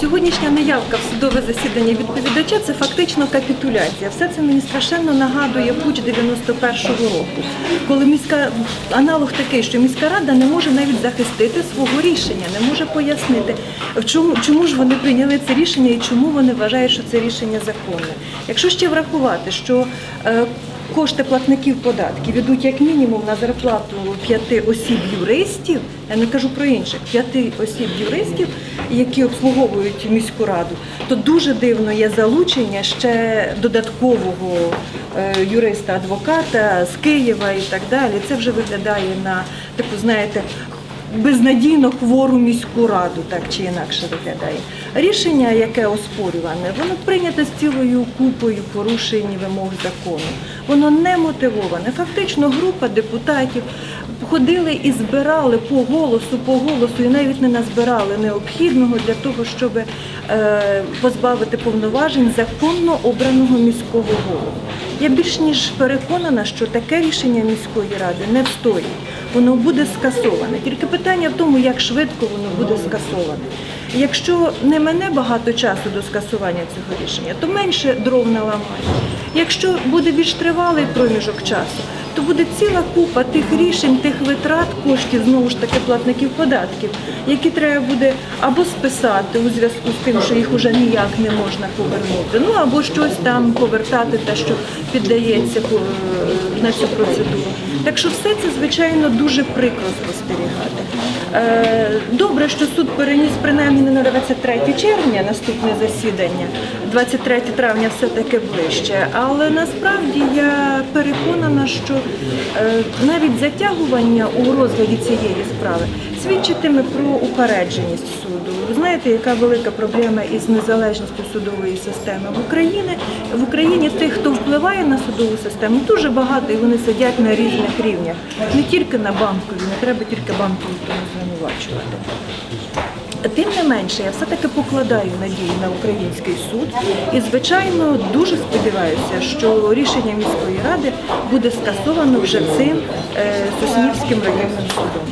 Сьогоднішня неявка в судове засідання відповідача це фактично капітуляція. Все це мені страшенно нагадує пуч 91-го року, коли міська аналог такий, що міська рада не може навіть захистити свого рішення, не може пояснити, чому, чому ж вони прийняли це рішення і чому вони вважають, що це рішення законне. Якщо ще врахувати, що е, Кошти платників податків ідуть як мінімум на зарплату п'яти осіб юристів, я не кажу про інших, п'яти осіб юристів, які обслуговують міську раду, то дуже дивно є залучення ще додаткового е, юриста-адвоката з Києва і так далі. Це вже виглядає на таку, знаєте, безнадійно хвору міську раду, так чи інакше виглядає. Рішення, яке оспорюване, воно прийнято з цілою купою порушень вимог закону. Воно не мотивоване. Фактично, група депутатів ходили і збирали по голосу, по голосу, і навіть не назбирали необхідного для того, щоб е, позбавити повноважень законно обраного міського голову. Я більш ніж переконана, що таке рішення міської ради не встоїть. Воно буде скасоване. Тільки питання в тому, як швидко воно буде скасоване. Якщо не мене багато часу до скасування цього рішення, то менше дров наламає. Якщо буде більш тривалий проміжок часу, то буде ціла купа тих рішень, тих витрат коштів, знову ж таки платників податків, які треба буде або списати у зв'язку з тим, що їх уже ніяк не можна повернути, ну або щось там повертати, те, що піддається на цю процедуру. Так що все це, звичайно, дуже прикро спостерігати. Е, Добре, що суд переніс принаймні на 23 червня наступне засідання, 23 травня все-таки ближче. Але насправді я переконана, що е, навіть затягування у розгляді цієї справи свідчитиме про упередженість суду. Ви знаєте, яка велика проблема із незалежністю судової системи в Україні? В впливає на судову систему, дуже багато і вони сидять на різних рівнях. Не тільки на банковій, не треба тільки банкові тому звинувачувати. Тим не менше, я все-таки покладаю надії на український суд і, звичайно, дуже сподіваюся, що рішення міської ради буде скасовано вже цим е, Соснівським районним судом.